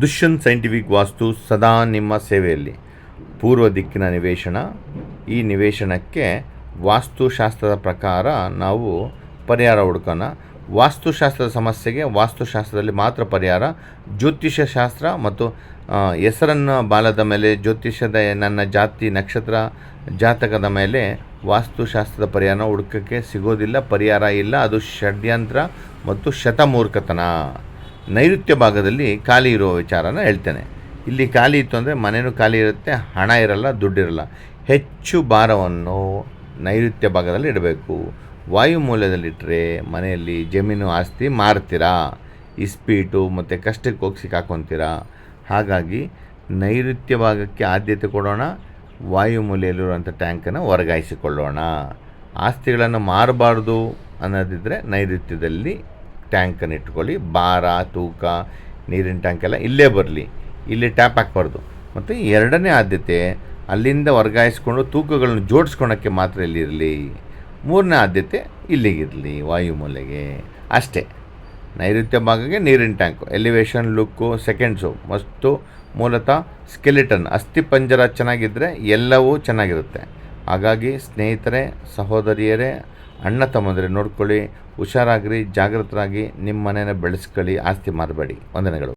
Dushyant scientific ವಾಸ್ತು ಸದಾ ನಿಮ್ಮ ಸೇವೆಯಲ್ಲಿ. ಪೂರ್ವ ದಿಕ್ಕಿನ ನಿವೇಶನ. ಈ ನಿವೇಶನಕ್ಕೆ ವಾಸ್ತುಶಾಸ್ತ್ರದ ಪ್ರಕಾರ ನಾವು ಪರಿಹಾರ ಹುಡುಕೋಣ. ವಾಸ್ತುಶಾಸ್ತ್ರದ ಸಮಸ್ಯೆಗೆ ವಾಸ್ತುಶಾಸ್ತ್ರದಲ್ಲಿ ಮಾತ್ರ ಪರಿಹಾರ. ಜ್ಯೋತಿಷ್ಯ ಶಾಸ್ತ್ರ ಮತ್ತು ಹೆಸರನ್ನು ಬಾಲದ ಮೇಲೆ, ಜ್ಯೋತಿಷ್ಯದ ನನ್ನ ಜಾತಿ ನಕ್ಷತ್ರ ಜಾತಕದ ಮೇಲೆ ವಾಸ್ತುಶಾಸ್ತ್ರದ ಪರಿಹಾರ ಹುಡುಕಕ್ಕೆ ಸಿಗೋದಿಲ್ಲ. ಪರಿಹಾರ ಇಲ್ಲ. ಅದು ಷಡ್ಯಂತ್ರ ಮತ್ತು ಶತಮೂರ್ಖತನ. ನೈಋತ್ಯ ಭಾಗದಲ್ಲಿ ಖಾಲಿ ಇರುವ ವಿಚಾರನ ಹೇಳ್ತೇನೆ. ಇಲ್ಲಿ ಖಾಲಿ ಇತ್ತು ಅಂದರೆ ಮನೆಯೂ ಖಾಲಿ ಇರುತ್ತೆ, ಹಣ ಇರಲ್ಲ ದುಡ್ಡಿರಲ್ಲ ಹೆಚ್ಚು ಭಾರವನ್ನು ನೈಋತ್ಯ ಭಾಗದಲ್ಲಿ ಇಡಬೇಕು. ವಾಯುಮೂಲ್ಯದಲ್ಲಿಟ್ಟರೆ ಮನೆಯಲ್ಲಿ ಜಮೀನು ಆಸ್ತಿ ಮಾರ್ತೀರಾ? ಇಸ್ಪೀಟು ಮತ್ತು ಕಷ್ಟಕ್ಕೆ ಹೋಗಿ ಸಿಕ್ಕಾಕೊತೀರಾ? ಹಾಗಾಗಿ ನೈಋತ್ಯ ಭಾಗಕ್ಕೆ ಆದ್ಯತೆ ಕೊಡೋಣ ವಾಯುಮೂಲೆಯಲ್ಲಿರುವಂಥ ಟ್ಯಾಂಕನ್ನು ವರ್ಗಾಯಿಸಿಕೊಳ್ಳೋಣ. ಆಸ್ತಿಗಳನ್ನು ಮಾರಬಾರ್ದು ಅನ್ನೋದಿದ್ದರೆ ನೈಋತ್ಯದಲ್ಲಿ ಟ್ಯಾಂಕನ್ನು ಇಟ್ಕೊಳ್ಳಿ, ಭಾರ, ತೂಕ, ನೀರಿನ ಟ್ಯಾಂಕ್ ಎಲ್ಲ ಇಲ್ಲೇ ಬರಲಿ. ಇಲ್ಲಿ ಟ್ಯಾಪ್ ಹಾಕ್ಬಾರ್ದು. ಮತ್ತು ಎರಡನೇ ಆದ್ಯತೆ, ಅಲ್ಲಿಂದ ವರ್ಗಾಯಿಸ್ಕೊಂಡು ತೂಕಗಳನ್ನು ಜೋಡಿಸ್ಕೊಳಕ್ಕೆ ಮಾತ್ರ ಇಲ್ಲಿರಲಿ ಮೂರನೇ ಆದ್ಯತೆ ಇಲ್ಲಿಗಿರಲಿ ವಾಯುಮೂಲೆಗೆ. ಅಷ್ಟೇ. ನೈಋತ್ಯ ಭಾಗಕ್ಕೆ ನೀರಿನ ಟ್ಯಾಂಕು ಎಲಿವೇಷನ್ ಲುಕ್ಕು ಸೆಕೆಂಡ್ಸು ಮತ್ತು ಮೂಲತಃ ಸ್ಕೆಲಿಟನ್ ಅಸ್ಥಿಪಂಜರ ಚೆನ್ನಾಗಿದ್ದರೆ ಎಲ್ಲವೂ ಚೆನ್ನಾಗಿರುತ್ತೆ. ಹಾಗಾಗಿ ಸ್ನೇಹಿತರೆ ಸಹೋದರಿಯರೇ ಅಣ್ಣ ತಮ್ಮಂದರೆ ನೋಡ್ಕೊಳ್ಳಿ ಹುಷಾರಾಗಿರಿ ಜಾಗೃತರಾಗಿ ನಿಮ್ಮ ಮನೇನ ಬೆಳೆಸ್ಕೊಳ್ಳಿ ಆಸ್ತಿ ಮಾರಬೇಡಿ. ವಂದನೆಗಳು.